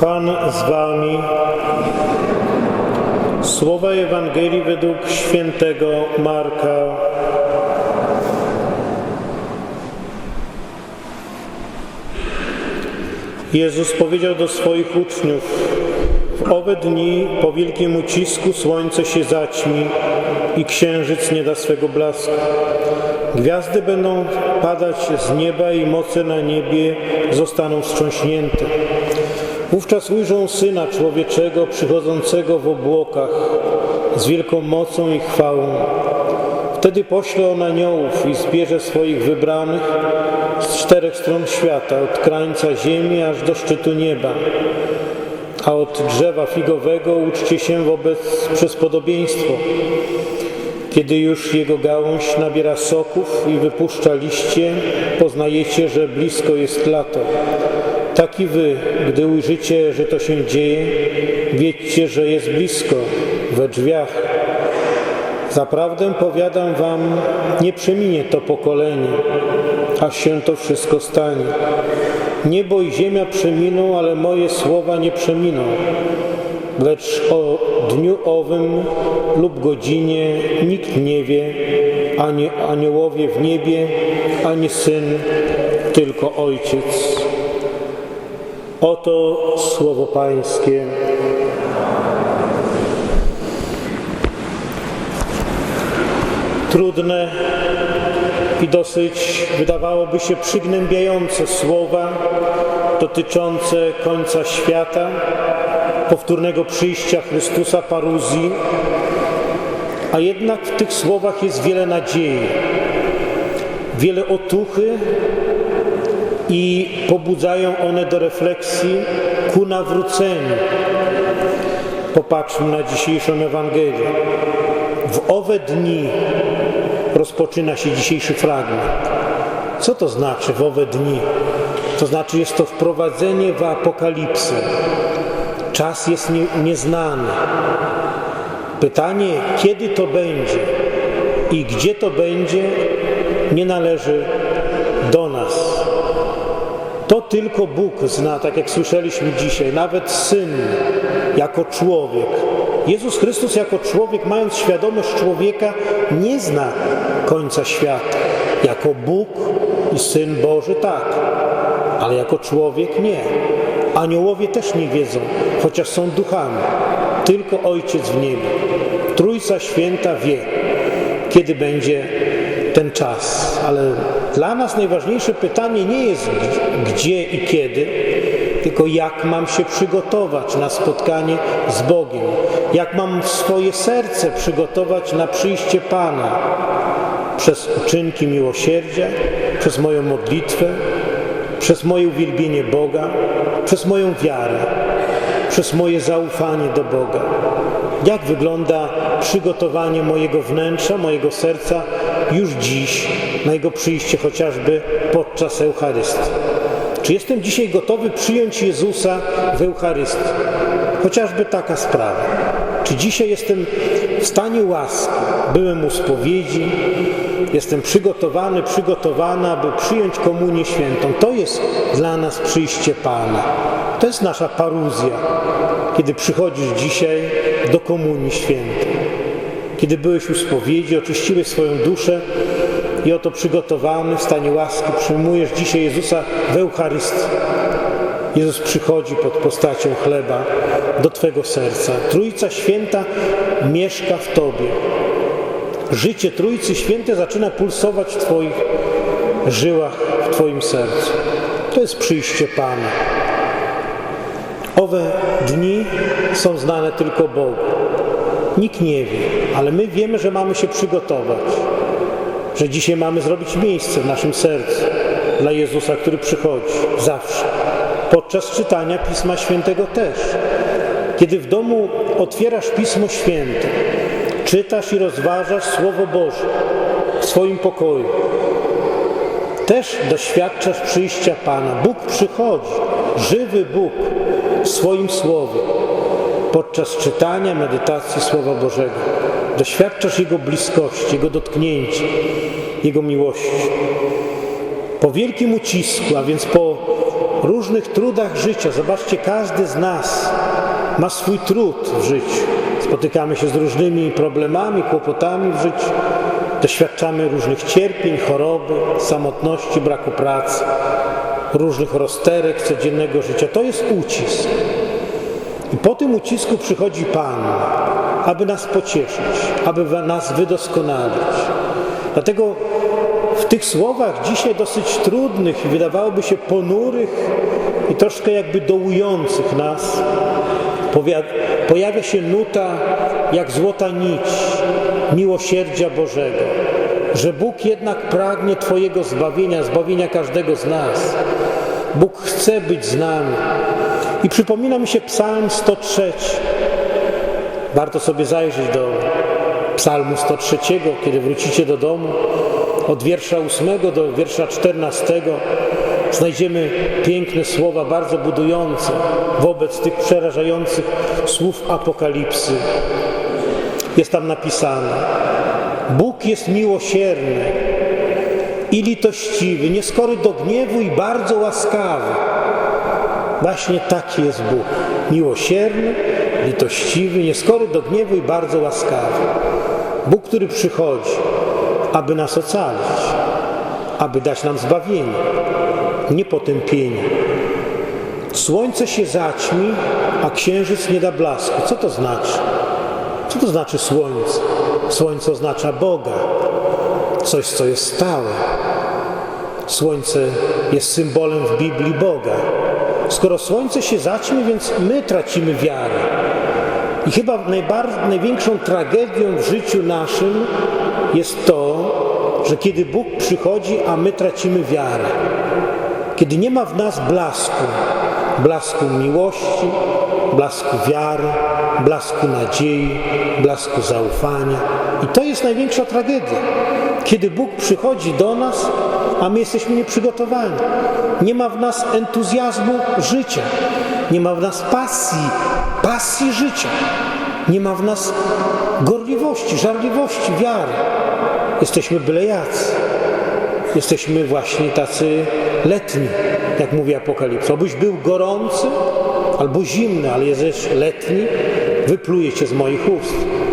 Pan z wami. Słowa Ewangelii według świętego Marka. Jezus powiedział do swoich uczniów: W owe dni po wielkim ucisku słońce się zaćmi i księżyc nie da swego blasku. Gwiazdy będą padać z nieba i moce na niebie zostaną wstrząśnięte. Wówczas ujrzą Syna Człowieczego przychodzącego w obłokach z wielką mocą i chwałą. Wtedy pośle on aniołów i zbierze swoich wybranych z czterech stron świata, od krańca ziemi aż do szczytu nieba. A od drzewa figowego uczcie się wobec przez podobieństwo. Kiedy już jego gałąź nabiera soków i wypuszcza liście, poznajecie, że blisko jest lato. Tak i wy, gdy ujrzycie, że to się dzieje, wiedzcie, że jest blisko, we drzwiach. Zaprawdę powiadam wam, nie przeminie to pokolenie, aż się to wszystko stanie. Niebo i ziemia przeminą, ale moje słowa nie przeminą. Lecz o dniu owym lub godzinie nikt nie wie, ani aniołowie w niebie, ani Syn, tylko Ojciec. Oto słowo Pańskie. Trudne i dosyć, wydawałoby się, przygnębiające słowa dotyczące końca świata, powtórnego przyjścia Chrystusa paruzji, a jednak w tych słowach jest wiele nadziei, wiele otuchy i pobudzają one do refleksji ku nawróceniu. Popatrzmy na dzisiejszą Ewangelię. W owe dni rozpoczyna się dzisiejszy fragment. Co to znaczy w owe dni? To znaczy jest to wprowadzenie w apokalipsę. Czas jest nie, nieznany. Pytanie, kiedy to będzie i gdzie to będzie, nie należy do nas. To tylko Bóg zna, tak jak słyszeliśmy dzisiaj, nawet Syn jako człowiek. Jezus Chrystus jako człowiek, mając świadomość człowieka, nie zna końca świata. Jako Bóg i Syn Boży tak, ale jako człowiek nie. Aniołowie też nie wiedzą, chociaż są duchami. Tylko Ojciec w niebie. Trójca Święta wie, kiedy będzie ten czas. Ale dla nas najważniejsze pytanie nie jest gdzie i kiedy, tylko jak mam się przygotować na spotkanie z Bogiem. Jak mam swoje serce przygotować na przyjście Pana przez uczynki miłosierdzia, przez moją modlitwę, przez moje uwielbienie Boga, przez moją wiarę, przez moje zaufanie do Boga. Jak wygląda przygotowanie mojego wnętrza, mojego serca już dziś na Jego przyjście, chociażby podczas Eucharystii? Czy jestem dzisiaj gotowy przyjąć Jezusa w Eucharystii? Chociażby taka sprawa. Czy dzisiaj jestem w stanie łaski? Byłem u spowiedzi, jestem przygotowany, przygotowana, aby przyjąć komunię świętą. To jest dla nas przyjście Pana. To jest nasza paruzja, kiedy przychodzisz dzisiaj do komunii świętej. Kiedy byłeś u spowiedzi, oczyściłeś swoją duszę i oto przygotowany w stanie łaski przyjmujesz dzisiaj Jezusa w Eucharystii. Jezus przychodzi pod postacią chleba do Twego serca. Trójca Święta mieszka w Tobie. Życie Trójcy Świętej zaczyna pulsować w Twoich żyłach, w Twoim sercu. To jest przyjście Pana. Owe dni są znane tylko Bogu. Nikt nie wie, ale my wiemy, że mamy się przygotować, że dzisiaj mamy zrobić miejsce w naszym sercu dla Jezusa, który przychodzi zawsze. Podczas czytania Pisma Świętego też. Kiedy w domu otwierasz Pismo Święte, czytasz i rozważasz Słowo Boże w swoim pokoju, też doświadczasz przyjścia Pana. Bóg przychodzi, żywy Bóg w swoim Słowie. Podczas czytania, medytacji Słowa Bożego doświadczasz Jego bliskości, Jego dotknięcia, Jego miłości. Po wielkim ucisku, a więc po różnych trudach życia. Zobaczcie, każdy z nas ma swój trud w życiu. Spotykamy się z różnymi problemami, kłopotami w życiu. Doświadczamy różnych cierpień, choroby, samotności, braku pracy, różnych rozterek codziennego życia. To jest ucisk. I po tym ucisku przychodzi Pan, aby nas pocieszyć, aby nas wydoskonalić. Dlatego w tych słowach dzisiaj dosyć trudnych i wydawałoby się ponurych i troszkę jakby dołujących nas pojawia się nuta jak złota nić miłosierdzia Bożego, że Bóg jednak pragnie Twojego zbawienia, zbawienia każdego z nas. Bóg chce być z nami. I przypomina mi się Psalm 103. Warto sobie zajrzeć do Psalmu 103, kiedy wrócicie do domu. Od wiersza 8 do wiersza 14 znajdziemy piękne słowa, bardzo budujące wobec tych przerażających słów apokalipsy. Jest tam napisane: Bóg jest miłosierny i litościwy, nieskory do gniewu i bardzo łaskawy. Właśnie taki jest Bóg. Miłosierny, litościwy, nieskory do gniewu i bardzo łaskawy. Bóg, który przychodzi, aby nas ocalić, aby dać nam zbawienie, nie potępienie. Słońce się zaćmi, a księżyc nie da blasku. Co to znaczy? Co to znaczy słońce? Słońce oznacza Boga, coś, co jest stałe. Słońce jest symbolem w Biblii Boga. Skoro słońce się zaćmi, więc my tracimy wiarę. I chyba największą tragedią w życiu naszym jest to, że kiedy Bóg przychodzi, a my tracimy wiarę. Kiedy nie ma w nas blasku, blasku miłości, blasku wiary, blasku nadziei, blasku zaufania. I to jest największa tragedia. Kiedy Bóg przychodzi do nas, a my jesteśmy nieprzygotowani. Nie ma w nas entuzjazmu życia, nie ma w nas pasji, pasji życia, nie ma w nas gorliwości, żarliwości, wiary. Jesteśmy byle jacy. Jesteśmy właśnie tacy letni, jak mówi Apokalipsa. Obyś był gorący albo zimny, ale jesteś letni, wypluje cię z moich ust.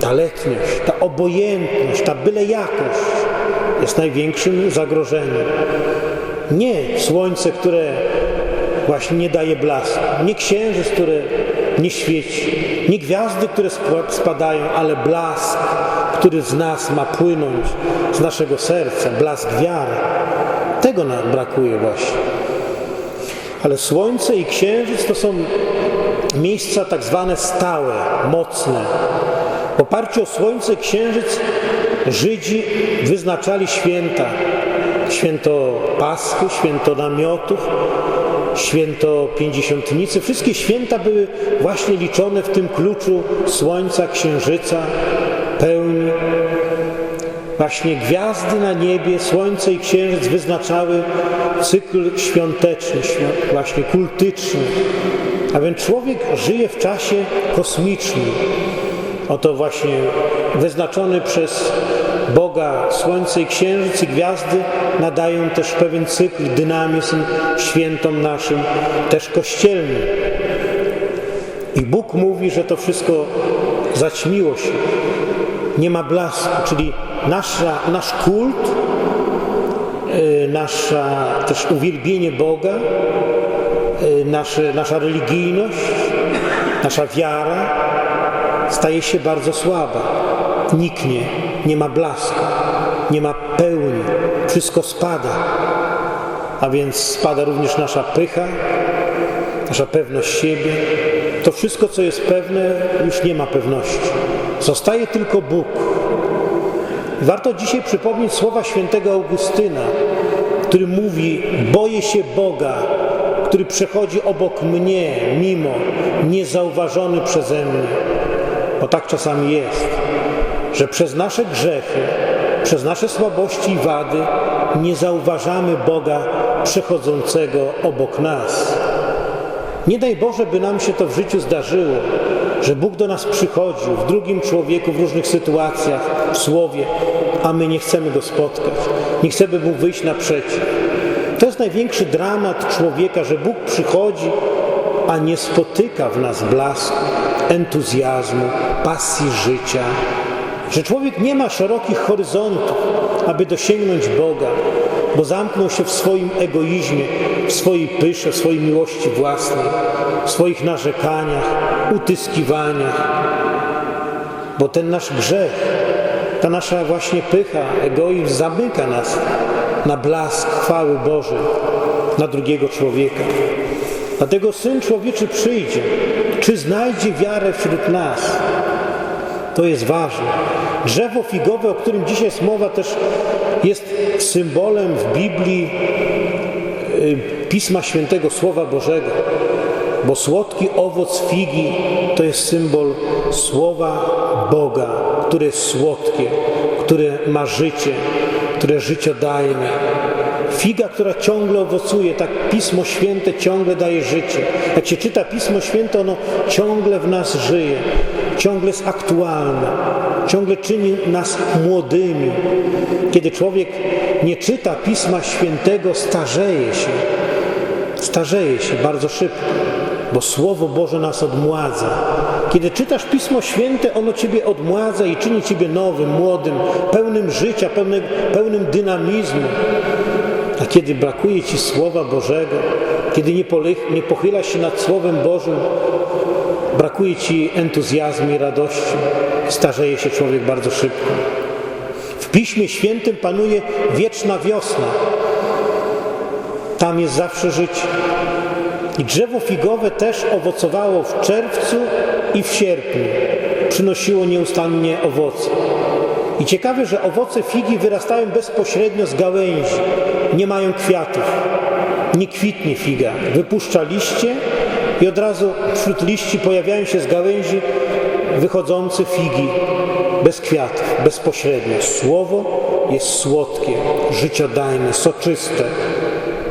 Ta letniość, ta obojętność, ta byle jakość jest największym zagrożeniem. Nie słońce, które właśnie nie daje blasku, nie księżyc, które nie świeci, nie gwiazdy, które spadają, ale blask, który z nas ma płynąć, z naszego serca, blask wiary. Tego nam brakuje właśnie. Ale słońce i księżyc to są miejsca tak zwane stałe, mocne. W oparciu o słońce księżyc Żydzi wyznaczali święta. Święto Paschy, święto namiotów, święto Pięćdziesiątnicy. Wszystkie święta były właśnie liczone w tym kluczu słońca, księżyca, pełni. Właśnie gwiazdy na niebie, słońce i księżyc wyznaczały cykl świąteczny, właśnie kultyczny. A więc człowiek żyje w czasie kosmicznym. Oto właśnie wyznaczony przez Boga Słońce i Księżyc i gwiazdy nadają też pewien cykl, dynamizm świętom naszym, też kościelnym. I Bóg mówi, że to wszystko zaćmiło się. Nie ma blasku, czyli nasza, nasz kult, yy, nasza też uwielbienie Boga, yy, nasze, nasza religijność, nasza wiara staje się bardzo słaba, niknie, nie ma blasku, nie ma pełni, wszystko spada. A więc spada również nasza pycha, nasza pewność siebie. To wszystko, co jest pewne, już nie ma pewności. Zostaje tylko Bóg. Warto dzisiaj przypomnieć słowa świętego Augustyna, który mówi: Boję się Boga, który przechodzi obok mnie, mimo niezauważony przeze mnie. Bo tak czasami jest, że przez nasze grzechy, przez nasze słabości i wady nie zauważamy Boga przechodzącego obok nas. Nie daj Boże, by nam się to w życiu zdarzyło, że Bóg do nas przychodził w drugim człowieku, w różnych sytuacjach, w słowie, a my nie chcemy Go spotkać, nie chcemy Mu wyjść naprzeciw. To jest największy dramat człowieka, że Bóg przychodzi, a nie spotyka w nas blasku, entuzjazmu, pasji życia, że człowiek nie ma szerokich horyzontów, aby dosięgnąć Boga, bo zamknął się w swoim egoizmie, w swojej pysze, w swojej miłości własnej, w swoich narzekaniach, utyskiwaniach. Bo ten nasz grzech, ta nasza właśnie pycha, egoizm zamyka nas na blask chwały Bożej, na drugiego człowieka. Dlatego Syn Człowieczy przyjdzie. Czy znajdzie wiarę wśród nas? To jest ważne. Drzewo figowe, o którym dzisiaj jest mowa, też jest symbolem w Biblii y, Pisma Świętego Słowa Bożego. Bo słodki owoc figi to jest symbol Słowa Boga, które jest słodkie, które ma życie, które życiodajne. Figa, która ciągle owocuje, tak Pismo Święte ciągle daje życie. Jak się czyta Pismo Święte, ono ciągle w nas żyje, ciągle jest aktualne, ciągle czyni nas młodymi. Kiedy człowiek nie czyta Pisma Świętego, starzeje się. Starzeje się bardzo szybko, bo Słowo Boże nas odmładza. Kiedy czytasz Pismo Święte, ono Ciebie odmładza i czyni Ciebie nowym, młodym, pełnym życia, pełnym, pełnym dynamizmu. A kiedy brakuje Ci Słowa Bożego, kiedy nie, pochylasz się nad Słowem Bożym, brakuje Ci entuzjazmu i radości, starzeje się człowiek bardzo szybko. W Piśmie Świętym panuje wieczna wiosna. Tam jest zawsze życie. I drzewo figowe też owocowało w czerwcu i w sierpniu. Przynosiło nieustannie owoce. I ciekawe, że owoce figi wyrastają bezpośrednio z gałęzi, nie mają kwiatów. Nie kwitnie figa, wypuszcza liście i od razu wśród liści pojawiają się z gałęzi wychodzące figi bez kwiatów, bezpośrednio. Słowo jest słodkie, życiodajne, soczyste,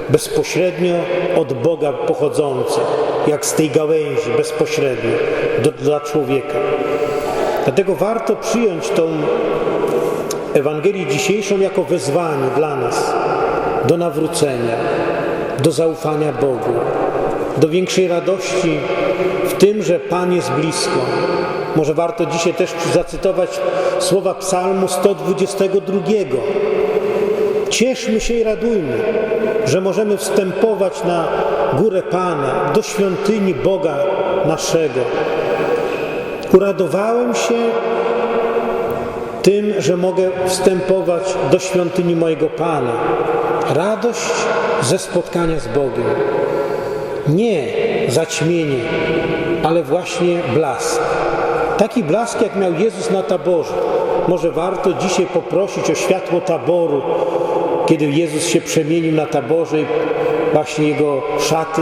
bezpośrednio od Boga pochodzące, jak z tej gałęzi, bezpośrednio do, dla człowieka. Dlatego warto przyjąć tą Ewangelię dzisiejszą jako wezwanie dla nas do nawrócenia, do zaufania Bogu, do większej radości w tym, że Pan jest blisko. Może warto dzisiaj też zacytować słowa Psalmu 122. Cieszmy się i radujmy, że możemy wstępować na górę Pana, do świątyni Boga naszego. Uradowałem się tym, że mogę wstępować do świątyni mojego Pana. Radość ze spotkania z Bogiem. Nie zaćmienie, ale właśnie blask. Taki blask, jak miał Jezus na taborze. Może warto dzisiaj poprosić o światło taboru, kiedy Jezus się przemienił na taborze i właśnie Jego szaty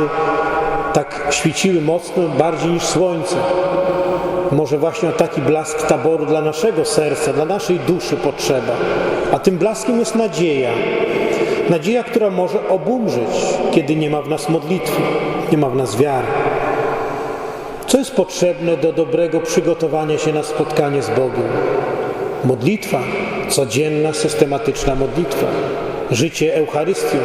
tak świeciły mocno, bardziej niż słońce. Może właśnie o taki blask taboru dla naszego serca, dla naszej duszy potrzeba. A tym blaskiem jest nadzieja. Nadzieja, która może obumrzeć, kiedy nie ma w nas modlitwy, nie ma w nas wiary. Co jest potrzebne do dobrego przygotowania się na spotkanie z Bogiem? Modlitwa, codzienna, systematyczna modlitwa, życie Eucharystią,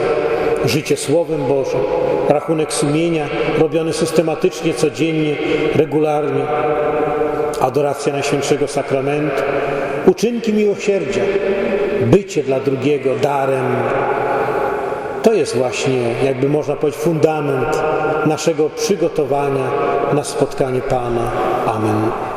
życie Słowem Bożym, rachunek sumienia robiony systematycznie, codziennie, regularnie, adoracja Najświętszego Sakramentu, uczynki miłosierdzia, bycie dla drugiego darem. To jest właśnie, jakby można powiedzieć, fundament naszego przygotowania na spotkanie Pana. Amen.